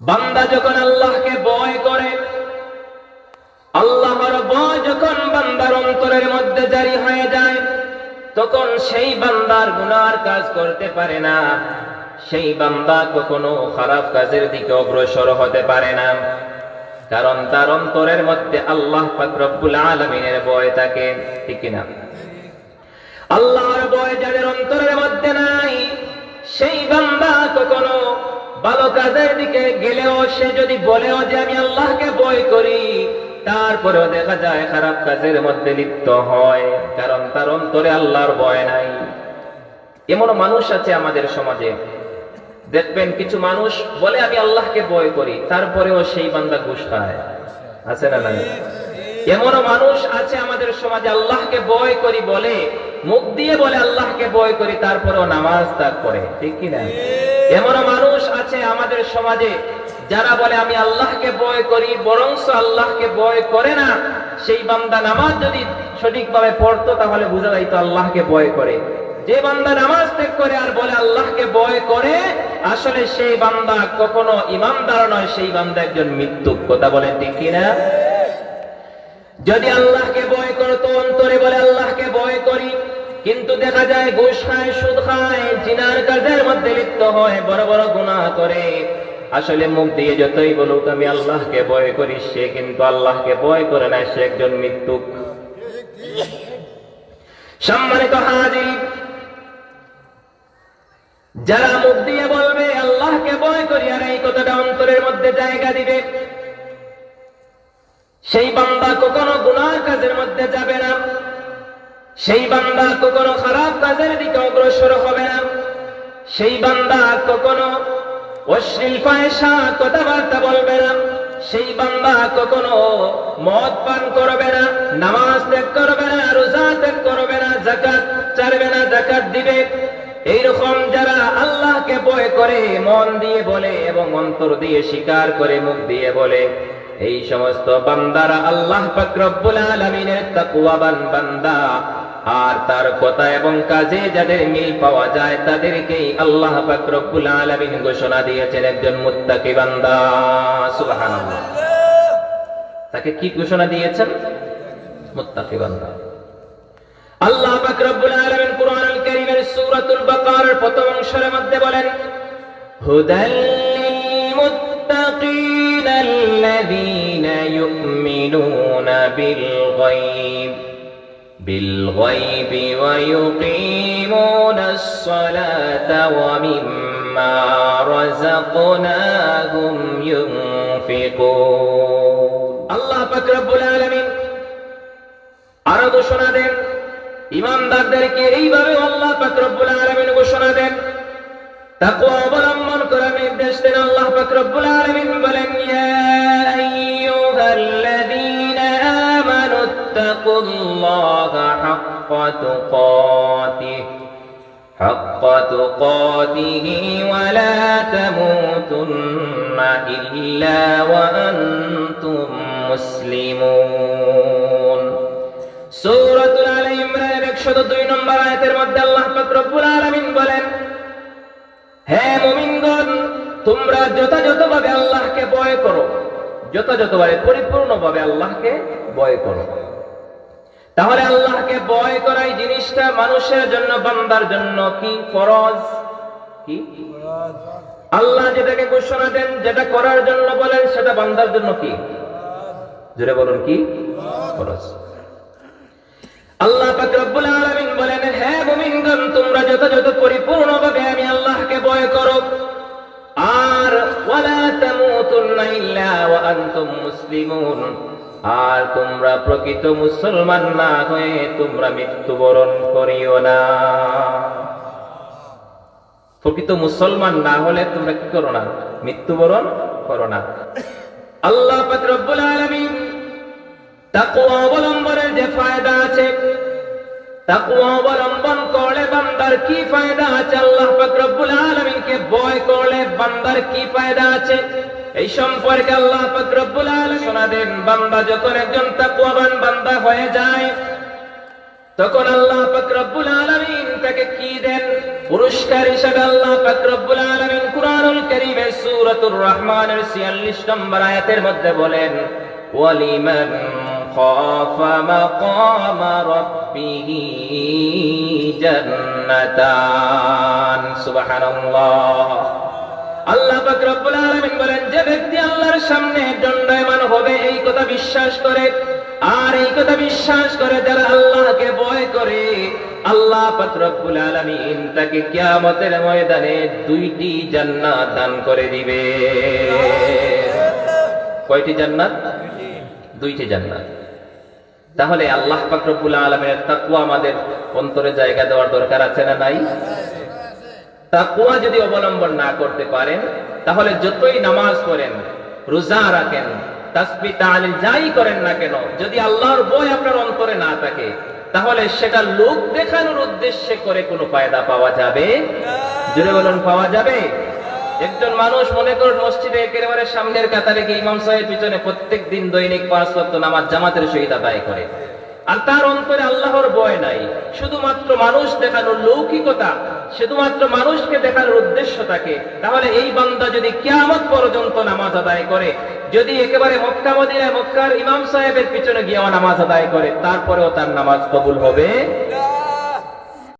বান্দা যখন আল্লাহকে ভয় করে, আল্লাহর ভয় যখন বান্দার অন্তরের মধ্যে জারি হয়ে যায়, তখন সেই বান্দার গুনার কাজ করতে পারে না। সেই বান্দা কখনো খারাপ কাজের দিকে অগ্রসর হতে পারে না। কারণ তার অন্তরের মধ্যে আল্লাহ রব্বুল আলমিনের ভয় থাকে, ঠিক না আল্লাহর ভয় যাদের অন্তরের মধ্যে নাই, সেই বান্দা কখনো ভালো কাজের দিকে গেলেও সে যদি বলেও যে আমি আল্লাহকে ভয় করি, তারপরেও দেখা যায় খারাপ কাজের মধ্যে লিপ্ত হয়, কারণ তার অন্তরে আল্লাহর ভয় নাই। এমন মানুষ আছে আমাদের সমাজে। দেখবেন কিছু মানুষ বলে, আমি আল্লাহকে বয় করি তারপরেও সেই বান্দা ঘুষ খায়। আছে না নাই? এমনও মানুষ আছে আমাদের সমাজে, আল্লাহকে ভয় করি বলে, মুখ দিয়ে বলে, আল্লাহকে বয় করি তারপরেও নামাজ ত্যাগ করে। ঠিক কিনা? এমনও মানুষ আছে আমাদের সমাজে, যারা বলে, আমি আল্লাহকে ভয় করি বরং আল্লাহকে ভয় করে না। সেই বান্দা নামাজ যদি সঠিকভাবে পড়তো, তাহলে বোঝা যাইতো আল্লাহকে ভয় করে। যে বান্দা নামাজ ত্যাগ করে আর বলে, আল্লাহকে ভয় করে, আসলে সেই বান্দা কখনো ইমানদার নয়, সেই বান্দা একজন মৃত্যু কথা বলেন ঠিক কিনা? যদি আল্লাহকে বয় করতো, অন্তরে বলে, আল্লাহকে বয় করি কিন্তু দেখা যায় ঘুষ খায়, সুদ খায়, জিনার কাজের মধ্যে লিপ্ত হয়, বড় বড় গুনাহ করে। আসলে মুখ দিয়ে যতই বলুক, আমি আল্লাহকে ভয় করি, সে কিন্তু আল্লাহকে ভয় করে না, সে একজন মৃত্যুক। সম্মানিত হাজির, যারা মুখ দিয়ে বলবে, আল্লাহকে ভয় করি, আর এই কথাটা অন্তরের মধ্যে জায়গা দিবে। সেই বান্দা কখনো গুনার কাজের মধ্যে যাবে না। সেই বান্দা কখনো খারাপ কাজের দিকে অগ্রসর হবে না। সেই বান্দা কখনো অশ্লীল পয়সা কথাবার্তা বলবে না। সেই বান্দা কখনো মদ পান করবে না, নামাজ ত্যাগ করবে না, রোজা ত্যাগ করবে না জাকাত চারবে না জাকাত দিবে। এইরকম যারা আল্লাহকে ভয় করে, মন দিয়ে বলে এবং অন্তর দিয়ে স্বীকার করে, মুখ দিয়ে বলে, এই সমস্ত বান্দারা আল্লাহ পাক রব্বুল আলামিনের তাকওয়াবান বান্দা। আর তার কথা এবং কাজে যাদের মিল পাওয়া যায় তাদেরকেই আল্লাহ পাক রব্বুল আলামিন ঘোষণা দিয়েছেন একজন মুত্তাকি বান্দা। সুবহানাল্লাহ। তাকে কি ঘোষণা দিয়েছেন? মুত্তাকি বান্দা। আল্লাহ পাক রব্বুল আলামিন কুরআনুল কারীমের সূরাতুল বাকারার প্রথম অংশের মধ্যে বলেন, হুদাল লিল আল্লাযীনা ইউমিনুনা বিল গায়ব। بالغيب ويقيمون الصلاة ومما رزقناهم ينفقون الله পাক রব্বুল আলামিন আরো ঘোষণা দেন ইমানদারদেরকে এইভাবে আল্লাহ পাক রব্বুল আলামিন ঘোষণা দেন তাকওয়া অবলম্বন করার নির্দেশ দেন আল্লাহ পাক রব্বুল আলামিন বলেন তাকুল্লাহা হাক্কা তুকাতিহ حق تقاته ولا تموتن إلا وأنتم مسلمون সূরাতুল আলে ইমরানের 102 নম্বর আয়াতের মধ্যে আল্লাহ পাক রব্বুল আলামিন বলেন হে মুমিনগণ তোমরা যথাযথভাবে আল্লাহকে ভয় করো যথাযথভাবে পরিপূর্ণভাবে আল্লাহকে ভয় করো তাহলে আল্লাহকে ভয় করাই জিনিসটা মানুষের জন্য, বান্দার জন্য কি ফরজ? কি? আল্লাহ যেটাকে ঘোষণা দেন, যেটা করার জন্য বলেন, সেটা বান্দার জন্য কি? জোরে বলুন কি? ফরজ। আল্লাহ পাক রব্বুল আলামিন বলেন, হে মুমিনগণ, তোমরা যথাযথ পরিপূর্ণভাবে আমি আল্লাহকে ভয় করো। আর ওয়ালা তামুতুন্না ইল্লা ওয়া আনতুম মুসলিমুন। আর তোমরা প্রকৃত মুসলমান না হয়ে তোমরা মৃত্যুবরণ করিও না। প্রকৃত মুসলমান না হলে তোমরা কি করো না? মৃত্যুবরণ করো না। আল্লাহ রব্বুল আলামিন তাকওয়া অবলম্বনের যে ফায়দা আছে, তাকওয়া অবলম্বন করলে বান্দার কি ফায়দা আছে? আল্লাহ রব্বুল আলামিনকে ভয় করলে বান্দার কি ফায়দা আছে? এই সম্পর্কে আল্লাহ রব্বুল আলামিন শোনা দেন, বান্দা যখন একজন তাকওয়াবান বান্দা হয়ে যায়, তখন আল্লাহ রব্বুল আলামিন তাকে কি দেন? পুরস্কার হিসেবে আল্লাহ রব্বুল আলামিন কুরআনুল কারীমের সূরাতুর রহমানের 46 নম্বর আয়াতের মধ্যে বলেন, ওয়ালিমান খাফা মাকামা রাব্বিহি জান্নাতান। সুবহানাল্লাহ। আল্লাহ বলেন, যে ব্যক্তি আল্লাহর সামনে দণ্ডায়মান হবে, এই কথা বিশ্বাস করে। আর এই কথা বিশ্বাস করে যারা আল্লাহকে ভয় করে, আল্লাহ রব্বুল আলামিন তাকে কিয়ামতের ময়দানে দুইটি জান্নাত দান করে দিবে। কয়টি জান্নাত? দুইটি জান্নাত। তাহলে আল্লাহ পাক রব্বুল আলামিনের তাকওয়া আমাদের অন্তরে জায়গা দেওয়ার দরকার আছে না নাই? তাকুয়া যদি অবলম্বন না করতে পারেন, তাহলে যতই নামাজ পড়েন, রোজা রাখেন, তাসবি তালিল যাই করেন না কেন, যদি আল্লাহর বই আপনার অন্তরে না থাকে, তাহলে সেটা লোক দেখানোর উদ্দেশ্যে করে কোনো ফায়দা পাওয়া যাবে? জুড়ে বলুন, পাওয়া যাবে? একজন মানুষ মনে করুন, মসজিদে একেবারে সামনের কাতারে গিয়ে ইমাম সাহেব পিছনে প্রত্যেক দিন দৈনিক পাঁচ নামাজ জামাতের সহিত আদায় করে। আর তার অন্তরে আল্লাহর ভয় নাই। শুধুমাত্র মানুষ দেখানোর লৌকিকতা, শুধুমাত্র মানুষকে দেখানোর উদ্দেশ্য থাকে। তাহলে এই বান্দা যদি কেয়ামত পর্যন্ত নামাজ আদায় করে, যদি একেবারে মক্কা, মদিনায় মক্কার ইমাম সাহেবের পিছনে গিয়েও নামাজ আদায় করে, তারপরেও তার নামাজ কবুল হবে?